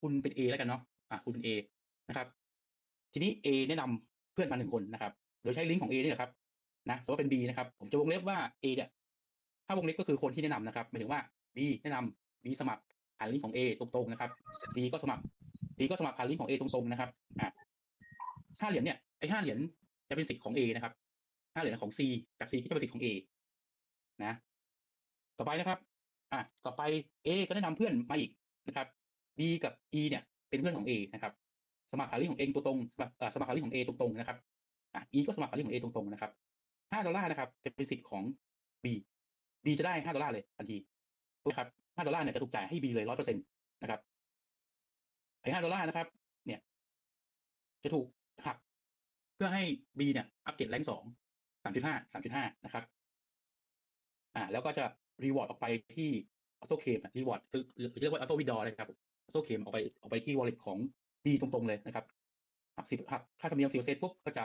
คุณเป็น A แล้วกันเนาะอะคุณเป็น A นะครับ ทีนี้ A แนะนำเพื่อนมาหนึ่งคนนะครับ โดยใช้ลิงก์ของ A นี่แหละครับ นะสมมติว่าเป็น B นะครับ ผมจะวงเล็บว่า A เนี่ยถ้าวงเล็บก็คือคนที่แนะนำนะครับหมายถึงว่า B แนะนำ B สมัครผ่านลิงก์ของ A ตรงๆนะครับ C ก็สมัคร C ก็สมัครผ่านลิงก์ของ A ตรงๆนะครับอะห้าเหรียญเนี่ยไอห้าเหรียญจะเป็นสิทธิ์ของ A นะครับห้าเหรียญของ C จาก C ก็จะเป็นสิทธิ์ของ A นะ ต่อไปนะครับ อะต่อไป A ก็แนะนำเพื่อนมาอีกนะครับ B กับ E เนี่ย เป็นเพื่อนของ A นะครับ สมัครผ่านลิงก์ของ A ตรงสมัครสมัครผ่านลิของ A ตรงๆนะครับอะ E ก็สมัครผ่านลิของ A ตรงๆนะครับห้าดอลลาร์นะครับ จะเป็นสิทธิ์ของ B B จะได้ห้าดอลลาร์เลยทันทีนะครับห้าดอลลาร์เนี่ยจะถูกจ่ายให้ B เลยร้อยเปอร์เซ็นต์นะครับไอ้ห้าดอลลาร์นะครับ เนี่ย จะถูกหักเพื่อให้ B เนี่ย อัปเกรดแรงสองสามจุดห้าสามจุดห้านะครับ อ่า แล้วก็จะรีวอร์ดออกไปที่ออโต้เคมรีวอร์ดคือเรียกว่าออโต้วิดอนะครับ โต้เคมออกไปออกไปที่ wallet ของ B ตรงๆเลยนะครับหักสิบหักค่าธรรมเนียมสิบเปอร์เซ็นต์ปุ๊บก็จะ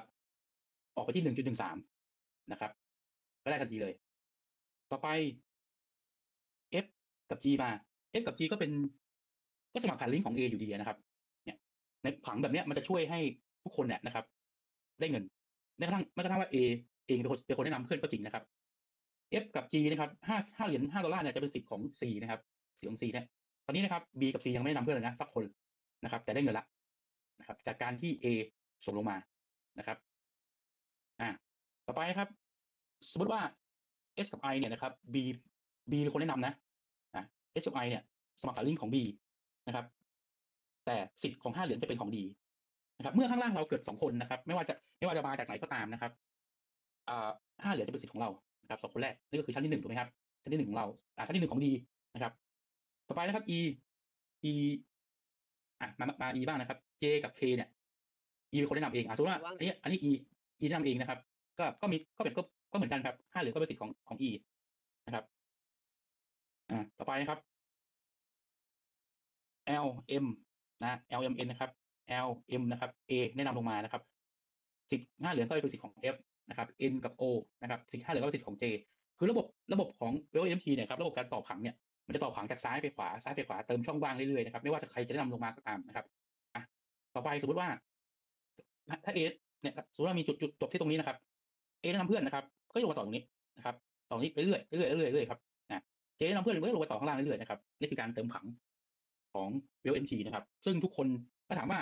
ออกไปที่หนึ่งจุดหนึ่งสามนะครับ ก็ได้ทันทีเลย ต่อไป F กับ G มา F กับ G ก็เป็นก็สมัครผ่านลิงก์ของ A อยู่ดีนะครับ เนี่ย ในผังแบบเนี้ยมันจะช่วยให้ทุกคนเนี่ยนะครับ ได้เงินแม้กระทั่งแม้กระทั่งว่า A เองเป็นคนเป็นคนแนะนำเพื่อนก็จริงนะครับ F กับ G นะครับห้าห้าเหรียญห้าดอลลาร์เนี่ยจะเป็นสิทธิ์ของ C นะครับสิทธิ์ของ C เนี่ย ตอนนี้นะครับ B กับ C ยังไม่แนะนำเพื่อนเลยนะสักคนนะครับ แต่ได้เงินละนะครับ จากการที่ A ส่งลงมานะครับ อ่าต่อไปครับ สมมติว่า S กับ I เนี่ยนะครับ B B เป็นคนแนะนำนะอะ S กับ I เนี่ย สมัครผ่านลิงก์ของ B นะครับ แต่สิทธิ์ของห้าเหรียญจะเป็นของ D นะครับ เมื่อข้างล่างเราเกิดสองคนนะครับ ไม่ว่าจะไม่ว่าจะมาจากไหนก็ตามนะครับอ่าห้าเหรียญจะเป็นสิทธิ์ของเรานะครับสองคนแรกนี่ก็คือชั้นที่หนึ่งถูกไหมครับชั้นที่หนึ่งของเราอ่าชั้นที่หนึ่งของ D นะครับ ต่อไปนะครับ E E อะมามา E บ้างนะครับ J กับ K เนี่ย E เป็นคนแนะนำเองอะสมมติว่าอันนี้อันนี้ E E แนะนำเองนะครับ ก็ก็มีก็เป็นก็ก็เหมือนกันครับห้าเหรียญก็เป็นสิทธิ์ของของ E นะครับอ่าต่อไปนะครับ L M นะ L M N นะครับ L M นะครับ A แนะนำลงมานะครับสิทธิ์ห้าเหรียญก็เป็นสิทธิ์ของ F นะครับ N กับ O นะครับสิทธิ์ห้าเหรียญก็เป็นสิทธิ์ของ J คือระบบระบบของ w m t เนี่ยครับระบบการต่อผังเนี่ย มันจะต่อผังจากซ้ายไปขวาซ้ายไปขวาเติมช่องว่างเรื่อยๆนะครับไม่ว่าจะใครจะนะนำลงมาก็ตามนะครับอะต่อไปสมมติว่า ถ้า A เนี่ยสมมติว่ามีจุดจุดจบที่ตรงนี้นะครับ A แนะนำเพื่อนนะครับ ก็ลงมาต่อตรงนี้นะครับต่อนี้เรื่อยๆเรื่อยๆเรื่อยๆเรื่อยๆครับนะ J แนะนำเพื่อนก็ลงไปต่อข้างล่างเรื่อยๆนะครับนี่คือการเติมผังของ w m t นะครับ ซึ่งทุกคนก็ถามว่า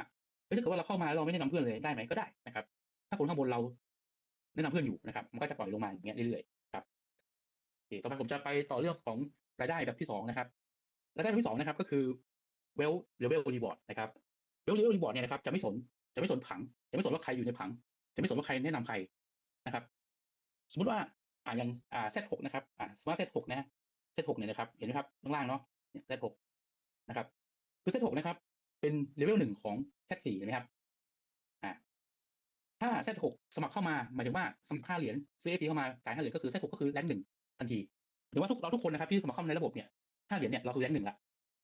ถ้าเกิดว่าเราเข้ามาเราไม่แนะนำเพื่อนเลยได้ไหมก็ได้นะครับ ถ้าคนข้างบนเราแนะนำเพื่อนอยู่นะครับ มันก็จะปล่อยลงมาอย่างเงี้ยเรื่อยๆครับต่อไปผมจะไปต่อเรื่องของ รายได้แบบที่สองนะครับรายได้แบบที่สองนะครับ ก็คือ well level reward นะครับ well level reward เนี่ยนะครับจะไม่สนจะไม่สนผัง จะไม่สนว่าใครอยู่ในผัง จะไม่สนว่าใครแนะนำใครนะครับ สมมติว่าอ่าอย่างอ่า Z6 นะครับอ่าสมมติว่า Z6 นะ Z6 เนี่ยนะครับ เห็นไหมครับข้างล่างเนาะเนี่ย Z6 นะครับคือ Z6 นะครับ เป็นเลเวลหนึ่งของ Z4 เห็นไหมครับอ่าถ้า Z6 สมัครเข้ามาหมายถึงว่าสมัครห้าเหรียญซื้อ AP เข้ามาจ่ายห้าเหรียญก็คือ Z6 ก็คือแรงหนึ่งทันที หรือว่าทุกเราทุกคนนะครับที่สมัครเข้ามาในระบบเนี่ยห้าเหรียญเนี่ยเราคือแรงหนึ่งละ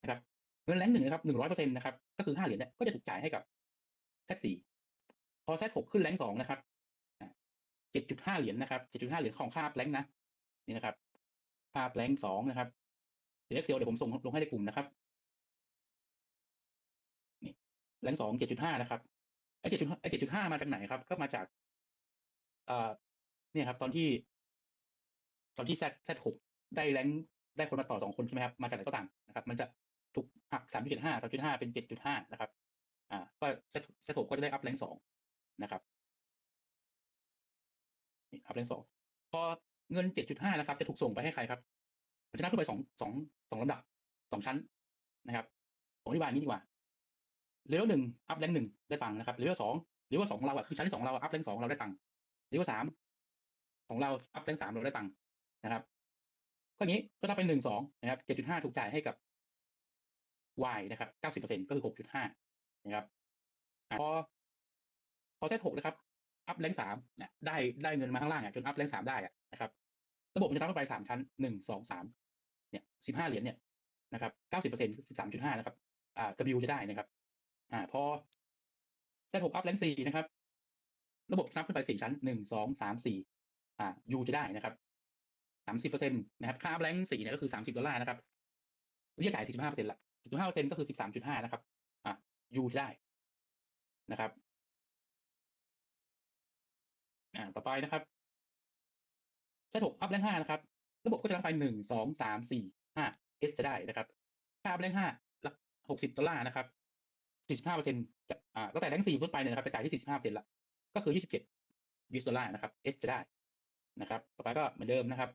นะครับเงินแรงหนึ่งนะครับหนึ่งร้อยเปอร์เซ็นต์นะครับก็คือห้าเหรียญเนี่ยก็จะถูกจ่ายให้กับ Z4 พอ Z6 ขึ้นแรงสองนะครับเจ็ดจุดห้าเหรียญนะครับเจ็ดจุดห้าเหรียญของค่าแรงนะนี่นะครับค่าแรงสองนะครับเดี๋ยว Excel เดี๋ยวผมส่งลงให้ในกลุ่มนะครับนี่แรงสองเจ็ดจุดห้านะครับไอ้เจ็ดจุดไอ้เจ็ดจุดห้ามาจากไหนครับ ก็มาจากเอ่อเนี่ยครับ ตอนที่ ตอนที่ Z Z6 ได้แรงได้คนมาต่อสองคนใช่ไหมครับ มาจากไหนก็ต่ามนะครับ มันจะถูกหักสามจุดห้าสามจุดห้าเป็นเจ็ดจุดห้านะครับ อ่า ก็ Z Z6 ก็จะได้อัพแรงสองนะครับอัพแรงสองพอเงินเจ็ดจุดห้านะครับ จะถูกส่งไปให้ใครครับมันจะนับขึ้นไปสองสองสองลำดับสองชั้นนะครับผมอธิบายนี้ดีกว่าเลเวลหนึ่งอัพแรงหนึ่งได้ตังค์นะครับเลเวลสองเลเวลสองของเราอะคือชั้นที่สองเราอัพแรงสองเราได้ตังค์เลเวลสามของเราอัพแรงสามเราได้ตังค์นะครับ ก็อย่างนี้ก็ถ้าเป็นหนึ่งสองนะครับเจ็ดจุดห้าถูกจ่ายให้กับ y นะครับเก้าสิบเปอร์เซ็นก็คือหกจุดห้านะครับพอพอเซตหกนะครับอัพแรงสามเนี่ยได้ได้เงินมาข้างล่างอะจนอัพแรงสามได้อะนะครับ ระบบมันจะนับไปสามชั้นหนึ่งสองสามเนี่ยสิบห้าเหรียญเนี่ยนะครับเก้าสิบเปอร์เซ็นต์คือสิบสามจุดห้านะครับ อ่า W จะได้นะครับ อ่า พอเซตหกอัพแรงสี่นะครับ ระบบนับขึ้นไปสี่ชั้นหนึ่งสองสามสี่อ่า U จะได้นะครับ สามสิบเปอร์เซ็นต์นะครับค่าอัพแรงสี่เนี่ยก็คือสามสิบดอลลาร์นะครับเรียกจ่ายสี่สิบห้าเปอร์เซ็นต์ละสี่สิบห้าเปอร์เซ็นต์ก็คือสิบสามจุดห้านะครับ U จะได้นะครับ อ่าต่อไปนะครับ Z6 up rank 5นะครับ ระบบก็จะรับไปหนึ่งสองสามสี่ห้า S จะได้นะครับค่า up rank 5ละหกสิบดอลลาร์นะครับสี่สิบห้าเปอร์เซ็นต์จะอ่าตั้งแต่แรงสี่ต้นไปเนี่ยนะครับจะจ่ายที่สี่สิบห้าเปอร์เซ็นต์ละก็คือยี่สิบเจ็ดยูสดอลลาร์นะครับ S จะได้นะครับ ต่อไปก็เหมือนเดิมนะครับ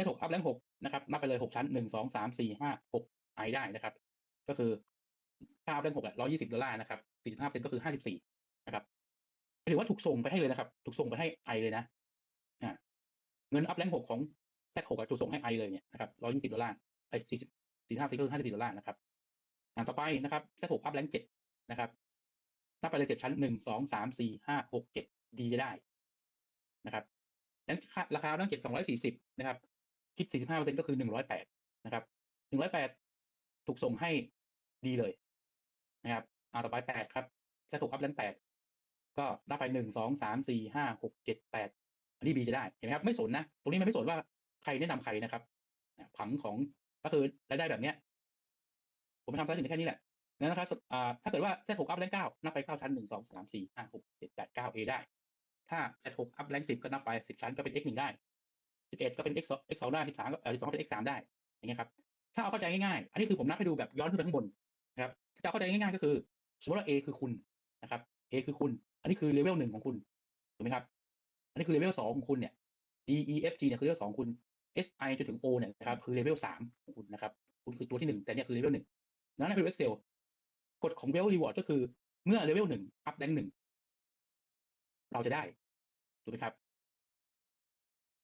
Z6 up rank 6นะครับนับไปเลยหกชั้นหนึ่งสองสามสี่ห้าหกไอได้นะครับ ก็คือค่า up rank 6แหละร้อยยี่สิบดอลลาร์นะครับสี่สิบห้าเซนก็คือห้าสิบสี่นะครับหรือว่าถูกส่งไปให้เลยนะครับ ถูกส่งไปให้ไอเลยนะเงิน up rank 6ของ Z6 อะถูกส่งให้ไอเลยเนี่ยนะครับร้อยยี่สิบดอลลาร์ไอสี่สิบสี่ห้าสี่ก็คือห้าสิบสี่ดอลลาร์นะครับอ่าต่อไปนะครับ Z6 up rank 7นะครับนับไปเลยเจ็ดชั้นหนึ่งสองสามสี่ห้าหกเจ็ดดีจะได้นะครับแล้วราคาตั้งเจ็ดสองร้อยสี่สิบนะครับ คิดสี่สิบห้าเซนต์ก็คือหนึ่งร้อยแปดนะครับหนึ่งร้อยแปดถูกส่งให้ดีเลยนะครับอ่าต่อไปแปดครับ Z6 up rank แปดก็นับไปหนึ่งสองสามสี่ห้าหกเจ็ดแปดอันนี้บีจะได้เห็นไหมครับ ไม่สนนะ ตรงนี้มันไม่สนว่าใครแนะนำใครนะครับผังของก็คือรายได้แบบเนี้ย ผมทำไซส์หนึ่งแค่นี้แหละงั้นนะครับถ้าเกิดว่า Z6 up rank 9นับไป9ชั้น1 2 3 4 5 6 7 8 9 A ได้ ถ้า Z6 up rank 10ก็นับไป10ชั้นก็เป็น X 1ได้ 11ก็เป็น X 2 X 2ได้13ก็เอ่อ12ก็เป็น X 3ได้ อย่างเงี้ยครับ ถ้าเอาเข้าใจง่ายๆ อันนี้คือผมนับให้ดูแบบย้อนขึ้นไปข้างบนนะครับถ้าเอาเข้าใจง่ายๆก็คือ สมมติว่า A คือคุณนะครับ A คือคุณ อันนี้คือเลเวลหนึ่งของคุณ ถูกไหมครับ อันนี้คือเลเวลสองของคุณเนี่ย D E F G เนี่ยคือเลเวลสองคุณ S I จนถึง O เนี่ยนะครับคือเลเวลสามของคุณนะครับ คุณคือตัวที่หนึ่งแต่เนี่ยคือเลเวลหนึ่งนั้นใน Excel กฎของ w e l Reward ก็คือเมื่อเลเวลหนึ่ง up rank หนึ่งเราจะได้ถูกไหมครับ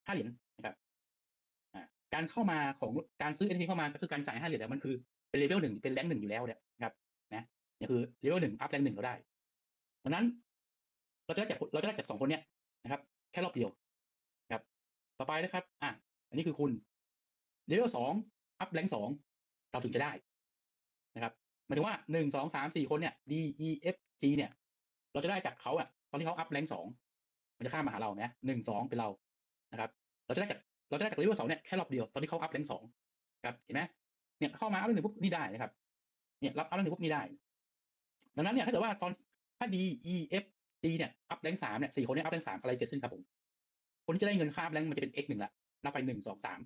ห้าเหรียญ การเข้ามาของการซื้อ NFT เข้ามาก็คือการจ่ายห้าเหรียญแต่มันคือเป็นเลเวลหนึ่งเป็นแรงหนึ่งอยู่แล้วเนี่ยครับนะนี่คือเลเวลหนึ่ง up rank หนึ่งเราได้ดังนั้นเราจะได้จากเราจะได้จากสองคนเนี้ยนะครับ แค่รอบเดียวครับ ต่อไปนะครับ อะอันนี้คือคุณเลเวลสองอัพแรงสองเราถึงจะได้นะครับหมายถึงว่าหนึ่งสองสามสี่คนเนี่ย D E F G เนี่ย เราจะได้จากเขาอะ ตอนที่เขาอัพแรงสองมันจะข้ามมาหาเราเนี่ยหนึ่งสองเป็นเรานะครับ เราจะได้จาก เราจะได้จากเลเวลสองเนี่ยแค่รอบเดียวตอนที่เขาอัพแรงสองครับเห็นไหมเนี่ยเข้ามาอัพแรงหนึ่งปุ๊บนี่ได้นะครับ เนี่ยรับอัพแรงหนึ่งปุ๊บนี่ได้ ดังนั้นเนี่ยถ้าเกิดว่าตอนถ้า D E F G เนี่ยอัพแรงสามเนี่ยสี่คนเนี่ยอัพแรงสามอะไรเกิดขึ้นครับผมคนที่จะได้เงินค่าอัพแรงมันจะเป็น x หนึ่งละนับไปหนึ่งสองสาม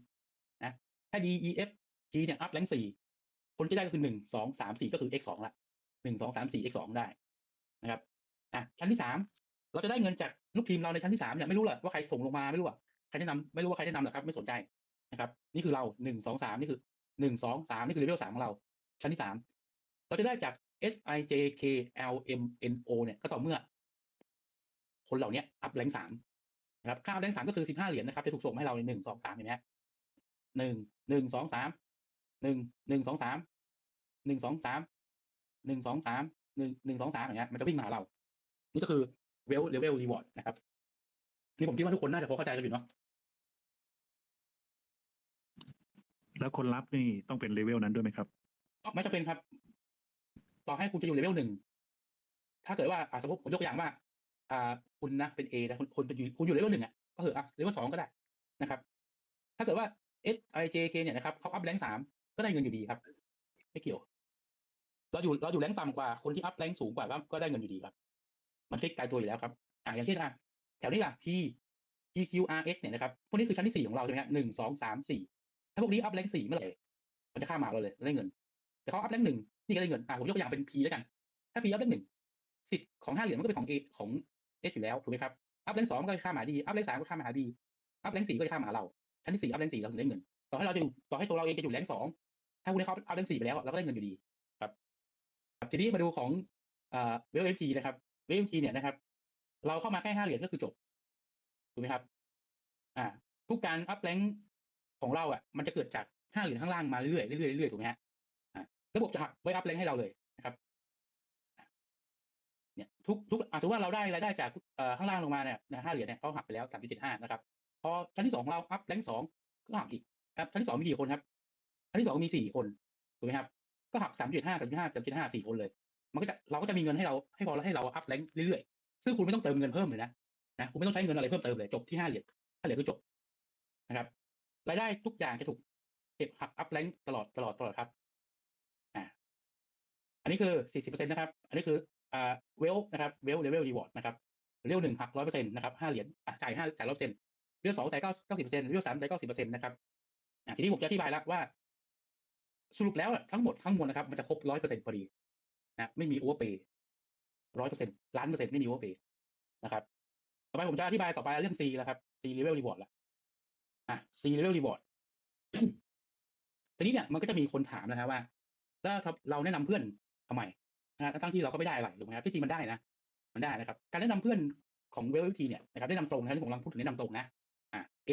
นะถ้า D E F G เนี่ยอัพแรงสี่คนที่ได้ก็คือหนึ่งสองสามสี่ก็คือ x สองละหนึ่งสองสามสี่ x สองได้นะครับอะชั้นที่สามเราจะได้เงินจากลูกทีมเราในชั้นที่สามเนี่ยไม่รู้เลยว่าใครส่งลงมาไม่รู้ว่า ใครแนะนำไม่รู้ว่าใครแนะนำหรอกครับ ไม่สนใจนะครับ นี่คือเราหนึ่งสองสามนี่คือหนึ่งสองสามนี่คือเลเวลสามของเรา ชั้นที่สามเราจะได้จาก S I J K L M N O เนี่ยก็ต่อเมื่อ คนเหล่านี้อัพแรงสามนะครับค่าแรงสามก็คือสิบห้าเหรียญนะครับจะถูกส่งมให้เราในหนึ่งสองสามเห็นไหมฮะหนึ่งหนึ่งสองสามหนึ่งหนึ่งสองสามหนึ่งสองสามหนึ่งสองสามหนึ่งหนึ่งสองสามอย่างเงี้ยมันจะวิ่งมาหาเรา นี่ก็คือเวลเลเวลรีวอร์ดนะครับนี่ผมคิดว่าทุกคนน่าจะพอเข้าใจกันอยู่เนาะ แล้วคนรับนี่ต้องเป็นเลเวลนั้นด้วยไหมครับ ไม่จะเป็นครับ ต่อให้คุณจะอยู่เลเวลหนึ่งถ้าเกิดว่าสมมติผมยกตัวอย่างว่า อ่า คุณนะเป็น A นะคุณคุณเป็นอยู่คุณอยู่เลเวลหนึ่งอะก็คืออะเลเวลสองก็ได้นะครับ ถ้าเกิดว่า S I J K เนี่ยนะครับเขาอัพแรงสามก็ได้เงินอยู่ดีครับ ไม่เกี่ยว เราอยู่เราอยู่แรงต่ำกว่าคนที่อัพแรงสูงกว่าก็ก็ได้เงินอยู่ดีครับ มันฟิกตายตัวอยู่แล้วครับ อ่าอย่างเช่นอะแถวนี้ล่ะ P P Q R S เนี่ยนะครับพวกนี้คือชั้นที่สี่ของเราใช่ไหมฮะหนึ่งสองสามสี่ ถ้าพวกนี้อัพแรงสี่เมื่อไหร่มันจะข้ามมาเราเลยได้เงิน แต่เขาอัพแรงหนึ่งนี่ก็ได้เงินอ่าผมยกตัวอย่างเป็น P แล้วกัน ถ้า P อัพแรงหนึ่งสิทธิ์ของห้าเหรียญมันก็เป็นของ A ของ S อยู่แล้วถูกไหมครับอัพแรงสองก็จะข้ามมาดีอัพแรงสามก็ข้ามมาหาดีอัพแรงสี่ก็จะข้ามมาหาเราชั้นที่สี่อัพแรงสี่เราถึงได้เงิน ต่อให้เราจะอยู่ต่อให้ตัวเราเองจะอยู่แรงสองถ้าคุณได้เขาอัพแรงสี่ไปแล้วเราก็ได้เงินอยู่ดีครับครับทีนี้มาดูของเอ่อเวลเอ็มพีนะครับเวลเอ็มพีเนี่ยนะครับ เราเข้ามาแค่ห้าเหรียญก็คือจบถูกไหมครับ อ่า ทุกการอัพแรง ของเราอะมันจะเกิดจากห้าเหรียญข้างล่างมาเรื่อยๆเรื่อยๆเรื่อยๆถูกไหมฮะระบบจะหักไว้อัพแรงให้เราเลยนะครับเนี่ยทุกทุกสมมติว่าเราได้รายได้จากเอ่อข้างล่างลงมาเนี่ยห้าเหรียญเนี่ยเขาหักไปแล้วสามจุดเจ็ดห้านะครับพอชั้นที่สองของเราอัพแรงสองก็หักอีกครับชั้นที่สองมีกี่คนครับชั้นที่สองมีสี่คนถูกไหมครับ ก็หักสามจุดห้าสามจุดห้าสามจุดห้าสี่คนเลย มันก็จะเราก็จะมีเงินให้เราให้พอแล้วให้เราอัพแรงเรื่อยๆซึ่งคุณไม่ต้องเติมเงินเพิ่มเลยนะนะคุณไม่ต้องใช้เงินอะไรเพิ่มเติมเลยจบที่ห้าเหรียญห้าเหรียญคือจบนะครับ รายได้ทุกอย่างจะถูกเก็บหักอัพแรงตลอดตลอดตลอดครับ อ่า อันนี้คือสี่สิบเปอร์เซ็นต์นะครับ อันนี้คืออ่าเวลนะครับเวลเลเวลรีวอร์ดนะครับเลเวลหนึ่งหักร้อยเปอร์เซ็นต์นะครับห้าเหรียญอะจ่ายห้าจ่ายร้อยเปอร์เซ็นต์เลเวลสองจ่ายเก้าเก้าสิบเปอร์เซ็นต์เลเวลสามจ่ายเก้าสิบเปอร์เซ็นต์นะครับอะทีนี้ผมจะอธิบายแล้วว่า สรุปแล้วทั้งหมดทั้งมวลนะครับ มันจะครบร้อยเปอร์เซ็นต์พอดีนะไม่มีโอเวอร์เปย์ร้อยเปอร์เซ็นต์ล้านเปอร์เซ็นต์ไม่มีโอเวอร์เปย์นะครับ ต่อไปผมจะอธิบายต่อไปเรื่อง C แล้วครับ C level reward ละ อะ C level reward ทีนี้เนี่ยมันก็จะมีคนถามนะครับว่า แล้วถ้าเราแนะนำเพื่อนทำไมนะฮะทั้งที่เราก็ไม่ได้อะไรถูกไหมครับที่จริงมันได้นะ มันได้นะครับ การแนะนำเพื่อนของเวลทีเนี่ยนะครับแนะนำตรงนะที่ผมกำลังพูดถึงแนะนำตรงนะ อะ A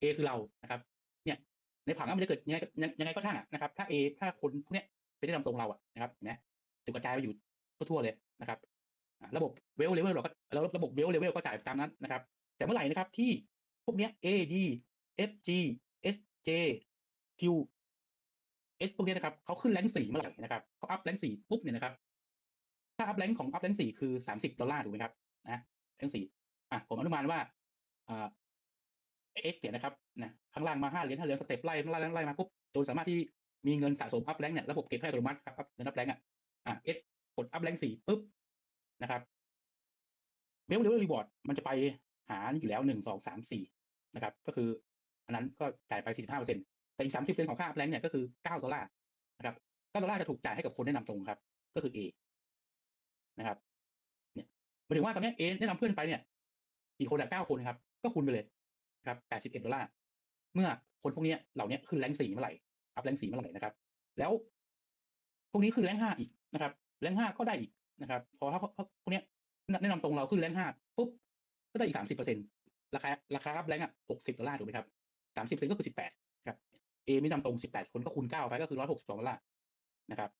A คือเรานะครับ เนี่ย ในผังอะมันจะเกิดยังไงยังยังไงก็ช่างอะนะครับ ถ้า A ถ้าคนพวกเนี้ยไปแนะนำตรงเราอะนะครับเห็นไหมจะกระจายไปอยู่ทั่วๆเลยนะครับระบบเวลเลเวลเราก็ระบบเวลเลเวลก็จ่ายตามนั้นนะครับ แต่เมื่อไหร่นะครับที่พวกเนี้ย A D F G S J Q S พวกนี้นะครับเขาขึ้นแรงสี่เมื่อไหร่นะครับเขาอัพแรงสี่ปุ๊บเนี่ยนะครับถ้าอัพแรงของอัพแรงสี่คือสามสิบดอลลาร์ถูกไหมครับนะแรงสี่อะผมอนุมานว่าอ่า S เนี่ยนะครับนะข้างล่างมาห้าเหรียญห้าเหรียญสเต็ปไล่ไล่ไล่ไล่มาปุ๊บจนสามารถที่มีเงินสะสมอัพแรงเนี่ยระบบเก็บให้อัตโนมัติครับอัพเงินอัพแรงอะอะ S กดอัพแรงสี่ปุ๊บนะครับเวลเลเวลรีวอร์ดมันจะไปหาอยู่แล้วหนึ่งสองสามสี่นะครับ ก็คือ นนั้นก็จ่ายไปสี่สิบห้าเปอร์เซ็นต์แต่อีกสามสิบเซ็นต์ของค่าอัพแรงเนี่ยก็คือเก้าดอลลาร์นะครับเก้าดอลลาร์จะถูกจ่ายให้กับคนแนะนำตรงครับ ก็คือ A นะครับ เนี่ยหมายถึงว่าตอนนี้ย A แนะนำเพื่อนไปเนี่ยกี่คนอะเก้าคนครับ ก็คูณไปเลยครับแปดสิบเอ็ดดอลลาร์ เมื่อคนพวกนี้เหล่าเนี้ยขึ้นแรงสี่เมื่อไหร่อัพแรงสี่เมื่อไหร่นะครับ แล้วพวกนี้ขึ้นแรงห้าอีกนะครับ แรงห้าก็ได้อีกนะครับ พอถ้าพวกเนี้ยแนะนำตรงเราขึ้นแรงห้าปุ๊บก็ได้อีกสามสิบเปอร์เซ็นต์ราคาราคาอัพแรงอะหกสิบดอลลาร์ถูกไหมครับ สามสิบเปอร์เซ็นต์ก็คือสิบแปดครับ A ไม่นำตรงสิบแปดคนก็คูณเก้าไปก็คือร้อยหกสิบสองดอลลาร์นะครับ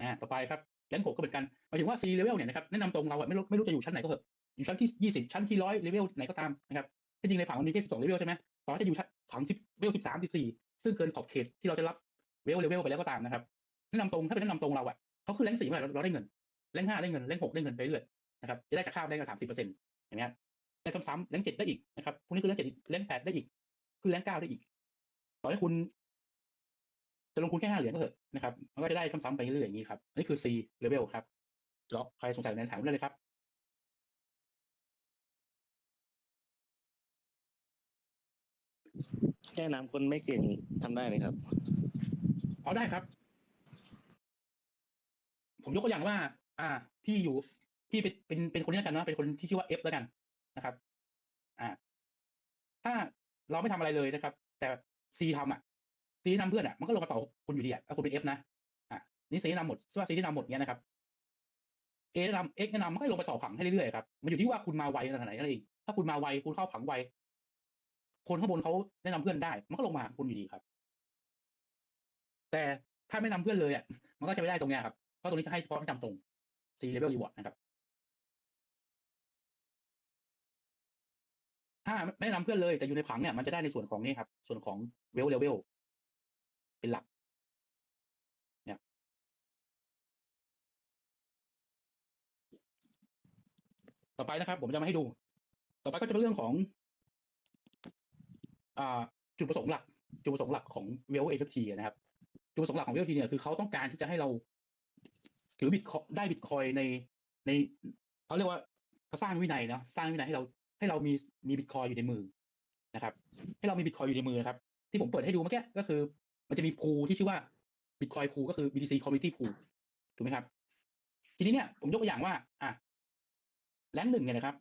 อ่าต่อไปครับแรงหกก็เหมือนกันหมายถึงว่า C level เนี่ยนะครับแนะนำตรงเราไม่รู้ไม่รู้จะอยู่ชั้นไหนก็เถอะอยู่ชั้นที่ยี่สิบชั้นที่ร้อยเลเวลไหนก็ตามนะครับที่จริงในผังมันมีแค่สิบสองเลเวลใช่ไหมต่อจะอยู่ชั้นผังสิบเลเวลสิบสามสิบสี่ซึ่งเกินขอบเขตที่เราจะรับเวลเลเวลไปแล้วก็ตามนะครับแนะนำตรงถ้าเป็นแนะนำตรงเราอะเขาขึ้นแรงสี่เมื่อไหร่เราได้เงินแรงห้าได้เงินแรงหกได้เงินไปเรื่อยนะครับจะได้จากค่าได้กันสามสิบเปอร์เซ็นต์อย่างเงี้ยได้ซ้ำๆแรงเจ็ดได้อีกนะครับพวกนี้คือแรงเจ็ดแรงแปดได้อีก คือแรงเก้าได้อีก ต่อให้คุณจะลงทุนแค่ห้าเหรียญก็เถอะนะครับ มันก็จะได้ซ้ำๆไปเรื่อยๆอย่างนี้ครับ อันนี้คือ C level ครับแล้วใครสงสัยในถามได้เลยครับแค่น้ำคนไม่เก่งทำได้ไหมครับเอาได้ครับ ผมยกตัวอย่างว่า อ่าพี่อยู่พี่เป็นเป็นเป็นคนนี้แล้วกันเนาะเป็นคนที่ชื่อว่าเอฟแล้วกันนะครับ อ่า ถ้า เราไม่ทำอะไรเลยนะครับ แต่ซีทำอะซีนำเพื่อนอะมันก็ลงมาต่อคุณอยู่ดีอะถ้าคุณเป็นเอฟนะอ่านี่ซีแนะนำหมดว่าซีแนะนำหมดเงี้ยนะครับเอแนะนำเอ็กแนะนำมันก็ลงไปต่อผังให้เรื่อยๆครับมันอยู่ที่ว่าคุณมาไวขนาดไหนนั่นเองถ้าคุณมาไวคุณเข้าผังไวคนข้างบนเขาแนะนำเพื่อนได้ มันก็ลงมาคุณอยู่ดีครับ แต่ถ้าไม่นำเพื่อนเลยอะมันก็จะไม่ได้ตรงเนี้ยครับเพราะตรงนี้จะให้เฉพาะประจำตรง C level reward นะครับ ถ้าไม่นำเพื่อนเลยแต่อยู่ในผังเนี่ยมันจะได้ในส่วนของนี่ครับ ส่วนของ well level เป็นหลักเนี่ยต่อไปนะครับ ผมจะมาให้ดู ต่อไปก็จะเป็นเรื่องของอ่าจุดประสงค์หลัก จุดประสงค์หลักของ well NFT นะครับ จุดประสงค์หลักของ well NFT เนี่ยคือเขาต้องการที่จะให้เราถือบิตคอยได้บิตคอยในในเขาเรียกว่าเขาสร้างวินัยเนาะสร้างวินัยให้เรา ให้เรามีมีบิตคอยอยู่ในมือนะครับ ให้เรามีบิตคอยอยู่ในมือนะครับ ที่ผมเปิดให้ดูเมื่อกี้ก็คือ มันจะมีพูที่ชื่อว่าบิตคอยพูก็คือ BTC Community Pool ถูกไหมครับ ทีนี้เนี่ยผมยกตัวอย่างว่า อะแรงหนึ่งเนี่ยนะครับ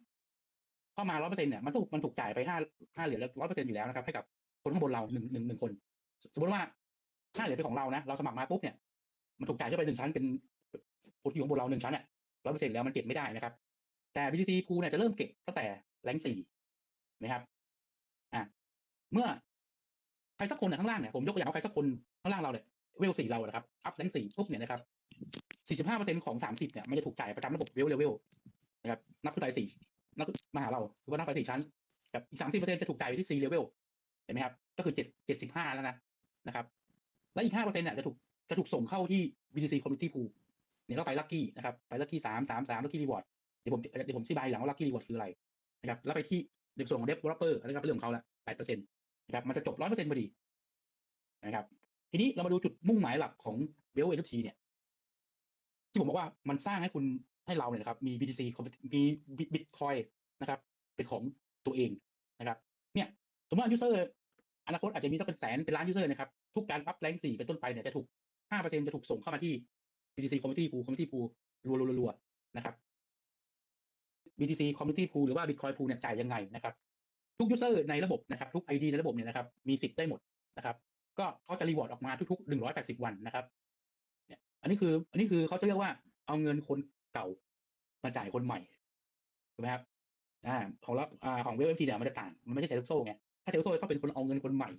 เข้ามาร้อยเปอร์เซ็นเนี่ยมันถูกมันถูกจ่ายไปห้าห้าเหรียญร้อยเปอร์เซ็นอยู่แล้วนะครับ ให้กับคนข้างบนเราหนึ่งหนึ่งหนึ่งคน สมมติว่าห้าเหรียญเป็นของเรานะ เราสมัครมาปุ๊บเนี่ย มันถูกจ่ายขึ้นไปหนึ่งชั้นเป็นคนที่อยู่ข้างบนเราหนึ่งชั้นเนี่ยร้อยเปอร์เซ็นต์แล้วมันเก็บไม่ได้นะครับ แต่ BTC pool เนี่ยจะเริ่มเก็บตั้งแต่ แรงสี่นะครับอะเมื่อใครสักคนเนี่ยข้างล่างเนี่ยผมยกตัวอย่างว่าใครสักคนข้างล่างเราเนี่ยเวลสี่เรานะครับอัพแรงสี่ปุ๊บเนี่ยนะครับสี่สิบห้าเปอร์เซ็นต์ของสามสิบเนี่ยมันจะถูกจ่ายประจำระบบเวลเลเวลนะครับนับขึ้นไปสี่นับมาหาเราหรือว่านับไปสี่ชั้นกับอีกสามสิบเปอร์เซ็นต์จะถูกจ่ายไปที่ C level เห็นไหมครับ ก็คือเจ็ดเจ็ดสิบห้าแล้วนะนะครับ และอีกห้าเปอร์เซ็นต์เนี่ยจะถูกจะถูกส่งเข้าที่ BTC Community Pool เนี่ยก็ไปลัคกี้นะครับ ไปลัคกี้สามสามสามลัคกี้รีวอร์ดเดี๋ยวผมเดี๋ยวผมอธิบายหลังว่าลัคกี้รีวอร์ดคืออะไร นะครับแล้วไปที่ในส่วนของเดฟเวลอปเปอร์อะไรก็เป็นเรื่องของเขาละแปดเปอร์เซ็นต์นะครับมันจะจบร้อยเปอร์เซ็นต์พอดีนะครับ ทีนี้เรามาดูจุดมุ่งหมายหลักของเบลเอ t ทีเนี่ย ที่ผมบอกว่ามันสร้างให้คุณให้เราเนี่ยนะครับ มี BTC มี Bitcoin นะครับ เป็นของตัวเองนะครับ เนี่ย สมมติว่า user อนาคตอาจจะมีสักเป็นแสนเป็นล้าน user นะครับ ทุกการอัพแรงสี่เป็นต้นไปเนี่ยจะถูก5%จะถูกส่งเข้ามาที่ BTC Community Pool Community Pool รัวๆๆนะครับ BTC Community Pool หรือว่า Bitcoin Pool เนี่ยจ่ายยังไงนะครับ ทุก user ในระบบนะครับ ทุก ID ในระบบเนี่ยนะครับ มีสิทธิ์ได้หมดนะครับ ก็เขาจะรีวอร์ดออกมาทุก ๆ 180 วันนะครับเนี่ยอันนี้คือ อันนี้คือเขาจะเรียกว่าเอาเงินคนเก่ามาจ่ายคนใหม่ถูกไหมครับอ่าของรับอ่าของเว็บทีเนี่ยมันจะต่าง มันไม่ใช่เซลโซ่ไง ถ้าเซลโซ่ก็เป็นคนเอาเงินคนใหม่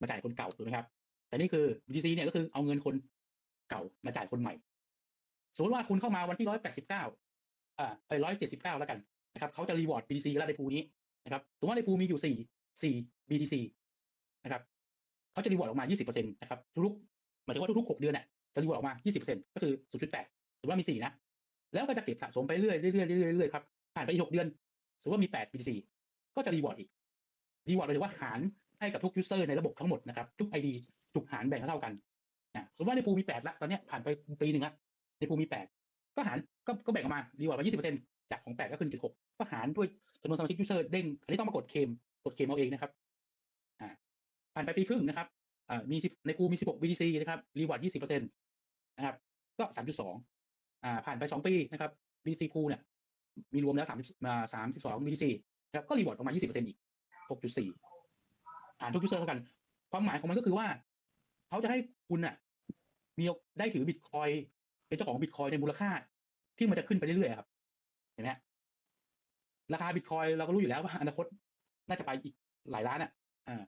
มาจ่ายคนเก่าถูกไหมครับ แต่นี่คือ BTC เนี่ยก็คือเอาเงินคนเก่ามาจ่ายคนใหม่สมมติว่าคุณเข้ามาวันที่ร้อยแปดสิบเก้า อ่าไปร้อยเจ็ดสิบเก้าแล้วกันนะครับเขาจะรีวอร์ด BTC แล้วในพูนี้นะครับสมมติว่าในพูมีอยู่สี่สี่ BTC นะครับเขาจะรีวอร์ดออกมา20%นต์นะครับทุกๆหมายถึงว่าทุกๆ6เดือนเนี่ยจะรีวอร์ดออกมา20%ก็คือ0.8สมมติว่ามี4นะ แล้วก็จะเก็บสะสมไปเรื่อยๆเรื่อยๆเรื่อยๆเรื่อยครับผ่านไปอีก6เดือนสมมติว่ามี8 BTC ก็จะรีวอร์ดอีกรีวอร์ดหมายถึงว่าหารให้กับทุกยูเซอร์ในระบบทั้งหมดนะครับทุก ID ถูกหารแบ่งเท่ากันนะสมมติว่าในพูมี8ละตอนนี้ผ่านไปปีหนึ่งละในพูมี8 ก็หารก็ก็แบ่งออกมารีวอร์ดมา20%จากของ8ก็ขึ้นจุด6ก็หารด้วยจำนวนสมาชิกยูเซอร์เด้งอันนี้ต้องมากดเคมกดเคมเอาเองนะครับอ่าผ่านไปปีครึ่งนะครับอ่ามีในกูมี16 BTC นะครับรีวอร์ด20%นะครับ ก็ 3.2อ่าผ่านไป 2 ปีนะครับ BTC กูเนี่ยมีรวมแล้ว30อ่า32 BTC นะครับก็รีวอร์ดประมาณ20%อีก 6.4 ผ่านทุกยูเซอร์เท่ากัน ความหมายของมันก็คือว่า เขาจะให้คุณน่ะมีได้ถือบิตคอย เป็นเจ้าของบิตคอยในมูลค่า ที่มันจะขึ้นไปเรื่อยๆครับ เห็นไหมราคาบิตคอยเราก็รู้อยู่แล้วว่าอนาคตน่าจะไปอีกหลายล้านอะอ่า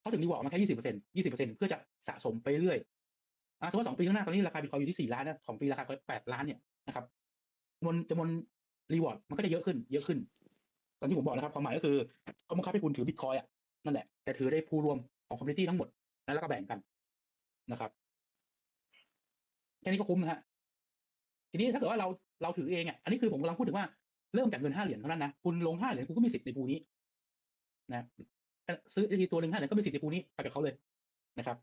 เขาถึงรีวอร์ดมาแค่ยี่สิบเปอร์เซ็นยี่สิบเปอร์เซ็นเพื่อจะสะสมไปเรื่อยอ่าสมมติว่าสองปีข้างหน้าตอนนี้ราคาบิตคอยอยู่ที่สี่ล้านนะสองปีราคาแปดล้านเนี่ยนะครับจำนวนจำนวนรีวอร์ดมันก็จะเยอะขึ้น เยอะขึ้นตอนที่ผมบอกนะครับความหมายก็คือเขาบังคับให้คุณถือบิตคอยอะนั่นแหละแต่ถือได้ผู้รวมของคอมมูนิตี้ทั้งหมดแล้วก็แบ่งกันนะครับ แค่นี้ก็คุ้มนะฮะทีนี้ถ้าเกิดว่าเราเราถือเองอะอันนี้คือผมกำลังพูดถึงว่าเริ่มจากเงินห้าเหรียญเท่านั้นนะคุณลงห้าเหรียญคุณก็มีสิทธิ์ในภูนี้ นะซื้อทีตัวหนึ่งห้าเหรียญก็มีสิทธิ์ในภูนี้ไปกับเขาเลยนะครับ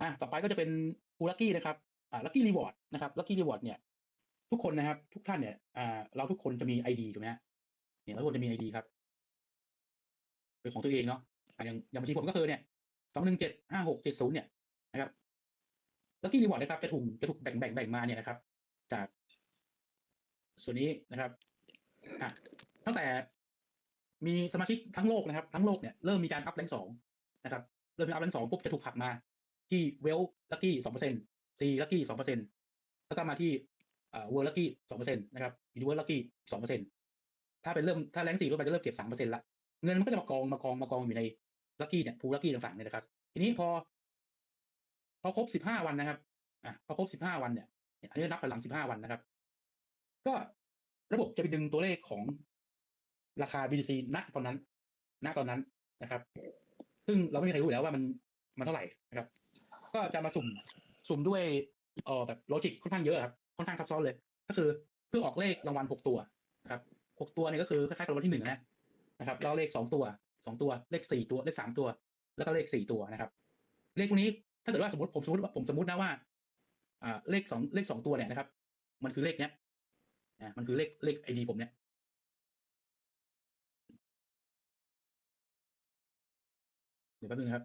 อะต่อไปก็จะเป็นภูลักกี้นะครับอ่าลักกี้รีวอร์ดนะครับลักกี้รีวอร์ดเนี่ยทุกคนนะครับ ทุกท่านเนี่ยอ่าเราทุกคนจะมีไอดีถูกไหมฮะเนี่ยเราทุกคนจะมีไอดีครับเป็นของตัวเองเนาะอะอย่างอย่างบัญชีผมก็คือเนี่ยสองหนึ่งเจ็ดห้าหกเจ็ดศูนย์เนี่ยนะครับ ลักกี้รีวอร์ดนะครับจะถูกจะถูกแบ่งแบ่งแบ่งมาเนี่ยนะครับ จากส่วนนี้นะครับอะตั้งแต่มีสมาชิกทั้งโลกนะครับ ทั้งโลกเนี่ยเริ่มมีการอัพแรงสองนะครับ เริ่มมีอัพแรงสองปุ๊บจะถูกผลักมาที่เวลลักกี้สองเปอร์เซ็นต์ซีลักกี้สองเปอร์เซ็นต์แล้วก็มาที่เอ่อเวิร์ลักกี้สองเปอร์เซ็นต์นะครับยูนิเวิร์ลักกี้สองเปอร์เซ็นต์ถ้าเป็นเริ่มถ้าแรงสี่ก็ไปจะเริ่มเก็บสามเปอร์เซ็นต์ละเงินมันก็จะมากองมากองมากองอยู่ในลักกี้เนี่ยพูลักกี้ต่างๆเนี่ยนะครับ ทีนี้พอ อครบสิบห้าวันนะครับอะพอครบสิบห้าวันเนี่ยอันนี้นับไปหลังสิบห้าวันนะครับ ก็ระบบจะไปดึงตัวเลขของราคา BTC ณตอนนั้น ณตอนนั้นนะครับ ซึ่งเราไม่มีใครรู้แล้วว่ามันมันเท่าไหร่นะครับ ก็จะมาสุ่มสุ่มด้วยเออแบบโลจิกค่อนข้างเยอะครับค่อนข้างซับซ้อนเลย ก็คือเพื่อออกเลขรางวัลหกตัวนะครับหกตัวเนี่ยก็คือคล้ายๆกับรางวัลที่หนึ่งนะนะครับแล้วเลขสองตัวสองตัวเลขสี่ตัวเลขสามตัว แล้วก็เลขสี่ตัวนะครับ เลขพวกนี้ ถ้าเกิดว่าสมมติผมสมมติว่าผมสมมตินะว่าอ่า เลขสองเลขสองตัวเนี่ยนะครับ มันคือเลขเนี้ยนะมันคือเลขเลขไอดีผมเนี่ยเดี๋ยวแป๊บนึงครับ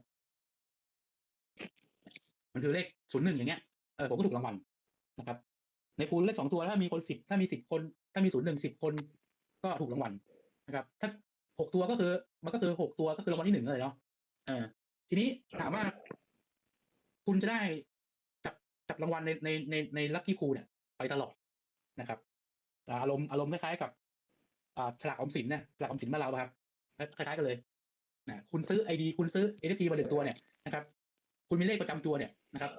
มันคือเลขศูนย์หนึ่งอย่างเงี้ยเออผมก็ถูกรางวัลนะครับ ในพูลเลขสองตัวถ้ามีคนสิบถ้ามีสิบคน ถ้ามีศูนย์หนึ่งสิบคน ก็ถูกรางวัลนะครับ ถ้าหกตัวก็คือ มันก็คือหกตัวก็คือรางวัลที่หนึ่งเลยเนาะเออทีนี้ถามว่า คุณจะได้จับจับรางวัลในในในในลัคกี้พูเนี่ย ไปตลอดนะครับอารมณ์อารมณ์คล้ายๆกับอ่าฉลากออมสินเนี่ยฉลากออมสินบ้านเราครับคล้ายๆกันเลยนะคุณซื้อไอดีคุณซื้อ NFT มาหนึ่งตัวเนี่ยนะครับ คุณมีเลขประจำตัวเนี่ยนะครับ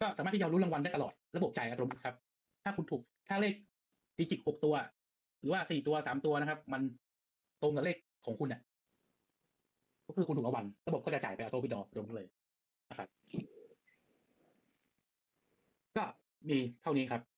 ก็สามารถที่จะรุ้รางวัลได้ตลอด ระบบจ่ายอัตโนมัติครับ ถ้าคุณถูกถ้าเลขดิจิตหกตัว หรือว่าสี่ตัวสามตัวนะครับ มันตรงกับเลขของคุณเนี่ยก็คือคุณถูกรางวัลระบบก็จะจ่ายไปอัตโนมัติตรงเลยนะครับ ก็มีเท่านี้ครับ